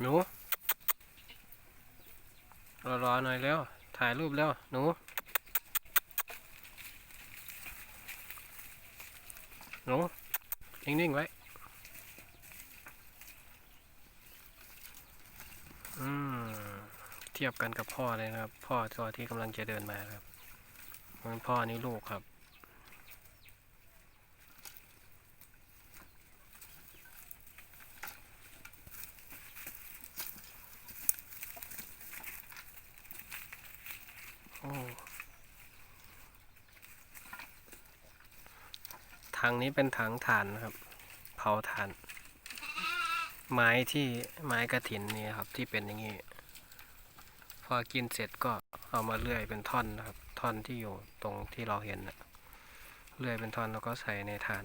หนู รอๆหน่อยแล้ว ถ่ายรูปแล้ว หนู หนู นิ่ง ๆ ไว้ อืม เทียบกันกับพ่อเลยนะครับ พ่อตัวที่กำลังจะเดินมาครับมันพ่อนี่ลูกครับ ถังนี้เป็นถังถ่านนะครับ เผาถ่าน ไม้ที่ไม้กระถินนี่ครับที่เป็นอย่างนี้ พอกินเสร็จก็เอามาเลื่อยเป็นท่อนนะครับ ท่อนที่อยู่ตรงที่เราเห็นนะเลื่อยเป็นท่อนแล้วก็ใส่ในถ่าน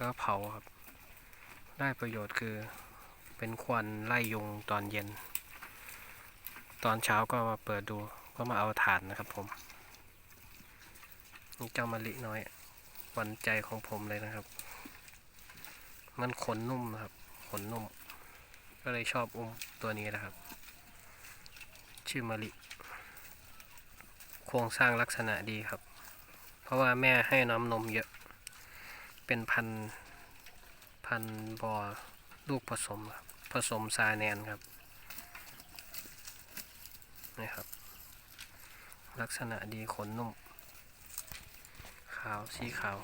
ก็เผาครับ ได้ประโยชน์คือเป็นควันไล่ยุงตอนเย็น ตอนเช้าก็มาเปิดดู ก็มาเอาถ่านนะครับผม นี่เจ้ามะลิน้อยหวันใจของผมเลยนะครับ มันขนนุ่มนะครับ ขนนุ่ม ก็เลยชอบอุ้มตัวนี้นะครับ ชื่อมะลิ โครงสร้างลักษณะดีครับ เพราะว่าแม่ให้น้ำนมเยอะ เป็นพัน พันธุ์บอลูกผสมครับ ผสมซาแนนครับนี่ครับ ลักษณะดีขนนุ่ม ขาวสีขาว